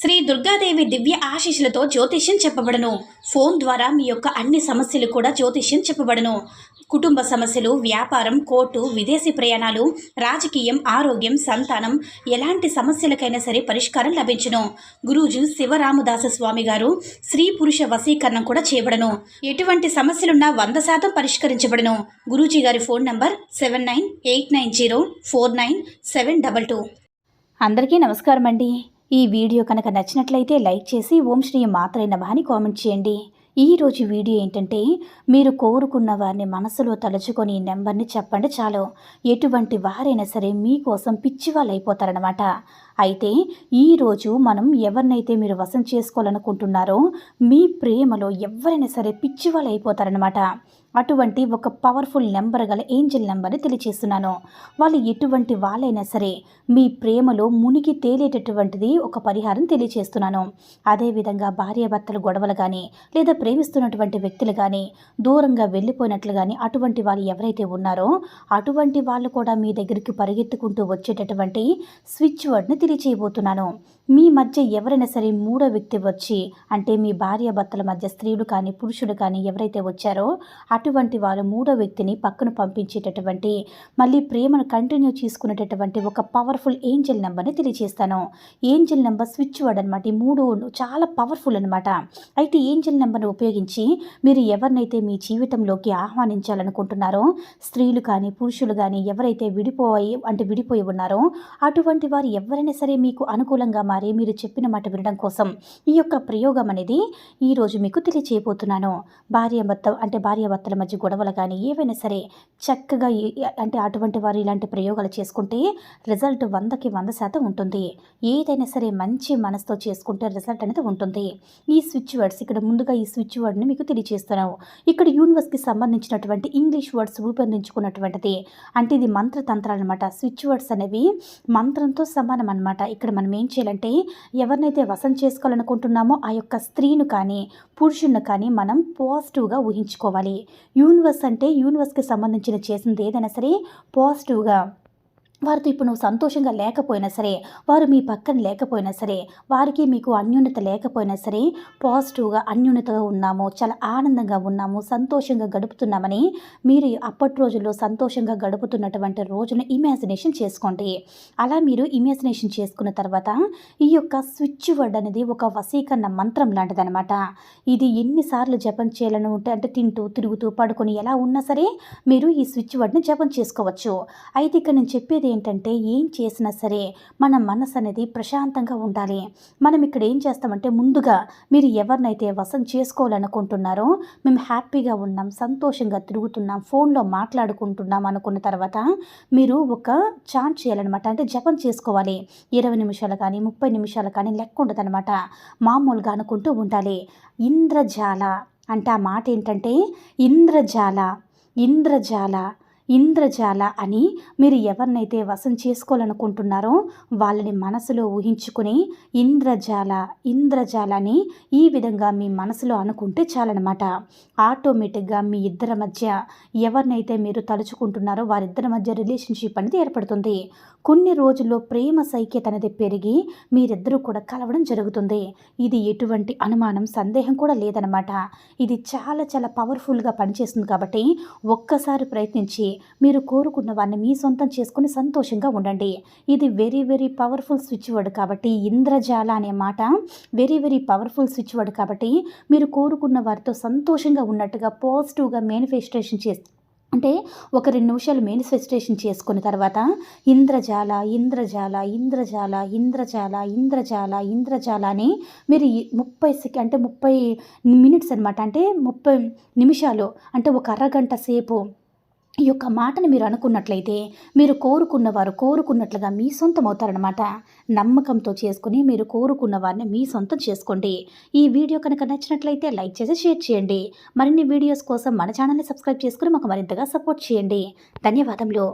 శ్రీ దుర్గాదేవి దివ్య ఆశీస్సులతో జ్యోతిష్యం చెప్పబడను. ఫోన్ ద్వారా మీ యొక్క అన్ని సమస్యలు కూడా జ్యోతిష్యం చెప్పబడను. కుటుంబ సమస్యలు వ్యాపారం కోర్టు విదేశీ ప్రయాణాలు రాజకీయం ఆరోగ్యం సంతానం ఎలాంటి సమస్యలకైనా సరే పరిష్కారం లభించును. గురూజు శివరామదాస స్వామి గారు స్త్రీ పురుష వశీకరణం కూడా చేయబడను. ఎటువంటి సమస్యలున్నా వంద శాతం పరిష్కరించబడను. గురూజీ గారి phone number seven nine eight nine zero four nine seven double two. అందరికీ నమస్కారం అండి ఈ వీడియో కనుక నచ్చినట్లయితే లైక్ చేసి ఓం శ్రీ మాత్రైన నమః అని కామెంట్ చేయండి. ఈ రోజు వీడియో ఏంటంటే మీరు కోరుకున్న వారిని మనసులో తలుచుకొని ఈ నెంబర్ని చెప్పండి చాలు. ఎటువంటి వారైనా సరే మీకోసం పిచ్చివాళ్ళు అయిపోతారనమాట అయితే ఈరోజు మనం ఎవరినైతే మీరు వశం చేసుకోవాలనుకుంటున్నారో మీ ప్రేమలో ఎవరైనా సరే పిచ్చి వాళ్ళు అయిపోతారనమాట అటువంటి ఒక పవర్ఫుల్ నెంబర్ గల ఏంజిల్ నెంబర్ని తెలియచేస్తున్నాను. వాళ్ళు ఎటువంటి వాళ్ళైనా సరే మీ ప్రేమలో మునిగి తేలేటటువంటిది ఒక పరిహారం తెలియచేస్తున్నాను. అదేవిధంగా భార్యాభర్తలు గొడవలు కానీ లేదా ప్రేమిస్తున్నటువంటి వ్యక్తులు కానీ దూరంగా వెళ్ళిపోయినట్లు కానీ అటువంటి వాళ్ళు ఎవరైతే ఉన్నారో అటువంటి వాళ్ళు కూడా మీ దగ్గరికి పరిగెత్తుకుంటూ వచ్చేటటువంటి స్విచ్ వర్డ్ని తెలియచేయబోతున్నాను మీ మధ్య ఎవరైనా సరే మూడో వ్యక్తి వచ్చి అంటే మీ భార్య భర్తల మధ్య స్త్రీలు కానీ పురుషుడు కానీ ఎవరైతే వచ్చారో అటువంటి వారు మూడో వ్యక్తిని పక్కన పంపించేటటువంటి మళ్ళీ ప్రేమను కంటిన్యూ చేసుకునేటటువంటి ఒక పవర్ఫుల్ ఏంజల్ నెంబర్ని తెలియజేస్తాను. ఏంజల్ నెంబర్ స్విచ్ వర్డ్ అనమాట ఈ మూడు చాలా పవర్ఫుల్ అనమాట అయితే ఏంజల్ నెంబర్ని ఉపయోగించి మీరు ఎవరినైతే మీ జీవితంలోకి ఆహ్వానించాలనుకుంటున్నారో స్త్రీలు కానీ పురుషులు కానీ ఎవరైతే విడిపోయి అంటే విడిపోయి ఉన్నారో అటువంటి వారు ఎవరైనా సరే మీకు అనుకూలంగా మారి మీరు చెప్పిన మాట వినడం కోసం ఈ యొక్క ప్రయోగం అనేది ఈరోజు మీకు తెలియచేయబోతున్నాను. భార్యాభర్త అంటే భార్య భర్తల మధ్య గొడవలు కానీ ఏవైనా సరే చక్కగా అంటే అటువంటి వారు ఇలాంటి ప్రయోగాలు చేసుకుంటే రిజల్ట్ వందకి వంద శాతం ఉంటుంది. ఏదైనా సరే మంచి మనసుతో చేసుకుంటే రిజల్ట్ అనేది ఉంటుంది. ఈ స్విచ్ వర్డ్స్ ఇక్కడ ముందుగా ఈ స్విచ్ వర్డ్ని మీకు తెలియజేస్తున్నాను ఇక్కడ యూనివర్స్కి సంబంధించినటువంటి ఇంగ్లీష్ వర్డ్స్ రూపొందించుకున్నటువంటిది. అంటే ఇది మంత్రతంత్రాలు అనమాట స్విచ్ వర్డ్స్ అనేవి మంత్రంతో సమానం అనమాట ఇక్కడ మనం ఏం చేయాలంటే ఎవరినైతే వసం చేసుకోవాలనుకుంటున్నామో ఆ యొక్క స్త్రీను కానీ పురుషుని కానీ మనం పాజిటివ్గా ఊహించుకోవాలి. యూనివర్స్ అంటే యూనివర్స్కి సంబంధించిన చేసింది ఏదైనా సరే పాజిటివ్గా వారితో ఇప్పుడు నువ్వు సంతోషంగా లేకపోయినా సరే వారు మీ పక్కన లేకపోయినా సరే వారికి మీకు అన్యోన్యత లేకపోయినా సరే పాజిటివ్గా అన్యోన్యతగా ఉన్నాము చాలా ఆనందంగా ఉన్నాము సంతోషంగా గడుపుతున్నామని మీరు అప్పటి రోజుల్లో సంతోషంగా గడుపుతున్నటువంటి రోజును ఇమాజినేషన్ చేసుకోండి. అలా మీరు ఇమాజినేషన్ చేసుకున్న తర్వాత ఈ యొక్క స్విచ్ వర్డ్ అనేది ఒక వశీకరణ మంత్రం లాంటిదనమాట ఇది ఎన్నిసార్లు జపం చేయాలని ఉంటే అంటే తింటూ తిరుగుతూ పడుకొని ఎలా ఉన్నా సరే మీరు ఈ స్విచ్ వర్డ్ని జపం చేసుకోవచ్చు. అయితే ఇక్కడ నేను చెప్పేది ఏంటంటే ఏం చేసినా సరే మన మనసు అనేది ప్రశాంతంగా ఉండాలి. మనం ఇక్కడ ఏం చేస్తామంటే ముందుగా మీరు ఎవరినైతే వసం చేసుకోవాలనుకుంటున్నారో మేము హ్యాపీగా ఉన్నాం సంతోషంగా తిరుగుతున్నాం ఫోన్లో మాట్లాడుకుంటున్నాం అనుకున్న తర్వాత మీరు ఒక చాంట్ చేయాలన్నమాట. అంటే జపం చేసుకోవాలి. ఇరవై నిమిషాలు కానీ ముప్పై నిమిషాలు కానీ లెక్క ఉండదనమాట మామూలుగా అనుకుంటూ ఉండాలి. ఇంద్రజాల అంటే ఆ మాట ఏంటంటే ఇంద్రజాల ఇంద్రజాల ఇంద్రజాల అని మీరు ఎవరినైతే వశం చేసుకోవాలనుకుంటున్నారో వాళ్ళని మనసులో ఊహించుకుని ఇంద్రజాల ఇంద్రజాల అని ఈ విధంగా మీ మనసులో అనుకుంటే చాలనమాట ఆటోమేటిక్గా మీ ఇద్దరి మధ్య ఎవరినైతే మీరు తలుచుకుంటున్నారో వారిద్దరి మధ్య రిలేషన్షిప్ అనేది ఏర్పడుతుంది. కొన్ని రోజుల్లో ప్రేమ సైక్యత అనేది పెరిగి మీరిద్దరూ కూడా కలవడం జరుగుతుంది. ఇది ఎటువంటి అనుమానం సందేహం కూడా లేదనమాట ఇది చాలా చాలా పవర్ఫుల్గా పనిచేస్తుంది కాబట్టి ఒక్కసారి ప్రయత్నించి మీరు కోరుకున్న వారిని మీ సొంతం చేసుకుని సంతోషంగా ఉండండి. ఇది very very powerful switch word కాబట్టి ఇంద్రజాల అనే మాట very very powerful switch word కాబట్టి మీరు కోరుకున్న వారితో సంతోషంగా ఉన్నట్టుగా పాజిటివ్గా మేనిఫెస్టేషన్ చేసి అంటే ఒక రెండు నిమిషాలు మేనిఫెస్టేషన్ చేసుకున్న తర్వాత ఇంద్రజాల ఇంద్రజాల ఇంద్రజాల ఇంద్రజాల ఇంద్రజాల ఇంద్రజాల అని మీరు ముప్పై సెకండ్ అంటే ముప్పై మినిట్స్ అనమాట అంటే ముప్పై నిమిషాలు అంటే ఒక అరగంట సేపు ఈ యొక్క మాటను మీరు అనుకున్నట్లయితే మీరు కోరుకున్న వారు కోరుకున్నట్లుగా మీ సొంతం అవుతారనమాట నమ్మకంతో చేసుకుని మీరు కోరుకున్న వారిని మీ సొంతం చేసుకోండి. ఈ వీడియో కనుక నచ్చినట్లయితే లైక్ చేసి షేర్ చేయండి. మరిన్ని వీడియోస్ కోసం మన ఛానల్ని సబ్స్క్రైబ్ చేసుకుని మాకు మరింతగా సపోర్ట్ చేయండి. ధన్యవాదములు.